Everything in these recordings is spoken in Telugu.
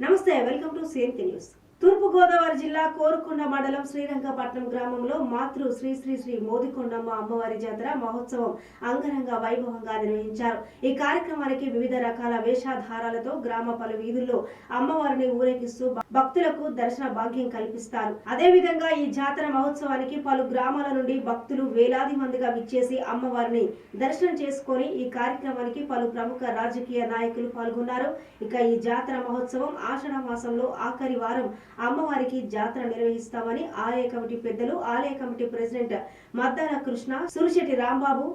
నమస్తే వెల్కమ్ టు సిఎన్కే న్యూస్ తూర్పు గోదావరి జిల్లా కోరుకొండ మండలం శ్రీరంగపట్నం గ్రామంలో మాతృ శ్రీ శ్రీ శ్రీ మోదికొండమ్మ అమ్మవారి జాతర మహోత్సవం అంగరంగ వైభవంగా నిర్వహించారు. ఈ కార్యక్రమానికి వివిధ రకాల వేషాధారాలతో గ్రామ పలు వీధుల్లో అమ్మవారిని ఊరేగిస్తూ భక్తులకు దర్శన భాగ్యం కల్పిస్తారు. అదే విధంగా ఈ జాతర మహోత్సవానికి పలు గ్రామాల నుండి భక్తులు వేలాది మందిగా విచ్చేసి అమ్మవారిని దర్శనం చేసుకొని ఈ కార్యక్రమానికి పలు ప్రముఖ రాజకీయ నాయకులు పాల్గొన్నారు. ఇక ఈ జాతర మహోత్సవం ఆషాఢ మాసంలో ఆఖరి వారం అమ్మవారికి జాతర నిర్వహిస్తామని ఆలయ కమిటీ పెద్దలు ఆలయ కమిటీ ప్రెసిడెంట్ మద్దాల కృష్ణ సురిశెట్టి రాంబాబు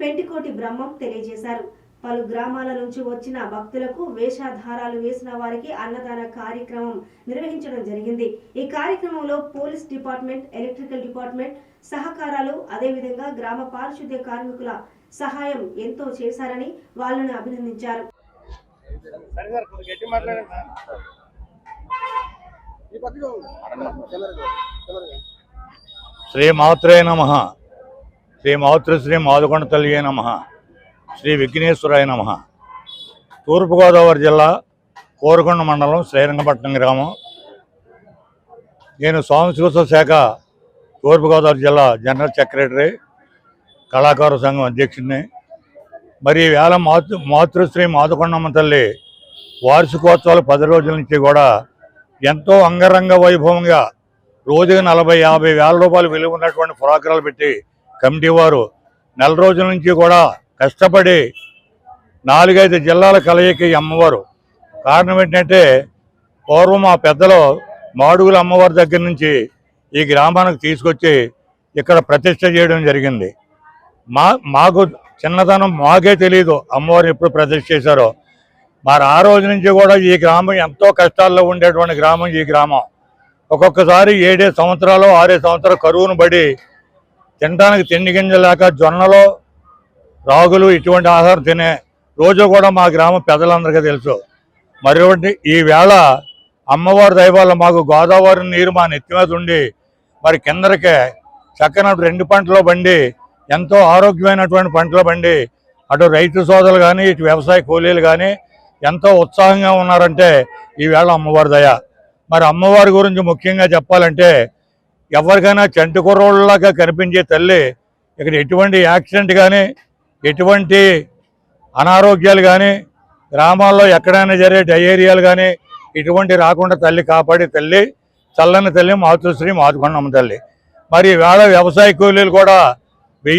పెంటికోటి బ్రహ్మం తెలియజేశారు. పలు గ్రామాల నుంచి వచ్చిన భక్తులకు వేషాధారాలు వేసిన వారికి అన్నదాన కార్యక్రమం నిర్వహించడం జరిగింది. ఈ కార్యక్రమంలో పోలీస్ డిపార్ట్మెంట్ ఎలక్ట్రికల్ డిపార్ట్మెంట్ సహకారాలు అదేవిధంగా గ్రామ పారిశుద్ధ్య కార్మికుల సహాయం ఎంతో చేశారని వాళ్ళను అభినందించారు. శ్రీ మాత్రే నమ. శ్రీ మాతృశ్రీ మాదుకొండ తల్లియే నమ. శ్రీ విఘ్నేశ్వరాయ నమ. తూర్పుగోదావరి జిల్లా కోరుకొండ మండలం శ్రీరంగపట్నం గ్రామం. నేను సాంస్కృతిక శాఖ తూర్పుగోదావరి జిల్లా జనరల్ సెక్రటరీ కళాకారు సంఘం అధ్యక్షుడిని. మరి వేళ మాతృ మాతృశ్రీ మాదుకొండమ్మ తల్లి వార్షికోత్సవాలు పది రోజుల నుంచి కూడా ఎంతో అంగరంగ వైభవంగా రోజుకి నలభై యాభై వేల రూపాయలు విలువ ఉన్నటువంటి పురాకరాలు పెట్టి కమిటీ వారు నెల రోజుల నుంచి కూడా కష్టపడి నాలుగైదు జిల్లాల కలయిక అమ్మవారు. కారణం ఏంటంటే పూర్వం మా పెద్దలు మాడుగుల అమ్మవారి దగ్గర నుంచి ఈ గ్రామానికి తీసుకొచ్చి ఇక్కడ ప్రతిష్ట చేయడం జరిగింది. మా మాకు చిన్నతనం మాకే తెలియదు అమ్మవారిని ఎప్పుడు ప్రతిష్ట చేశారో. మరి ఆ రోజు నుంచి కూడా ఈ గ్రామం ఎంతో కష్టాల్లో ఉండేటువంటి గ్రామం ఈ గ్రామం. ఒక్కొక్కసారి ఏడే సంవత్సరాలు ఆరే సంవత్సరాలు కరువును పడి తినడానికి తిండి గింజ లేక జొన్నలు రాగులు ఇటువంటి ఆహారం తినే రోజు కూడా మా గ్రామ పెద్దలందరికీ తెలుసు. మరి ఈవేళ అమ్మవారి దైవాల మాకు గోదావరి నీరు మా నెత్తి మీద ఉండి మరి కిందరికే చక్కన రెండు పంటలు బండి ఎంతో ఆరోగ్యమైనటువంటి పంటలు బండి అటు రైతు సోదరులు కానీ ఇటు వ్యవసాయ కూలీలు కానీ ఎంతో ఉత్సాహంగా ఉన్నారంటే ఈ వేళ అమ్మవారి దయ. మరి అమ్మవారి గురించి ముఖ్యంగా చెప్పాలంటే ఎవరికైనా చంటి కుర్రోళ్ళలాగా కనిపించే తల్లి ఇక్కడ ఎటువంటి యాక్సిడెంట్ కానీ ఎటువంటి అనారోగ్యాలు కానీ గ్రామాల్లో ఎక్కడైనా జరిగే డయేరియాలు కానీ ఇటువంటి రాకుండా తల్లి కాపాడే తల్లి చల్లని తల్లి మాతృశ్రీ మాతుకొండమ్మ తల్లి. మరి వేళ వ్యవసాయ కూలీలు కూడా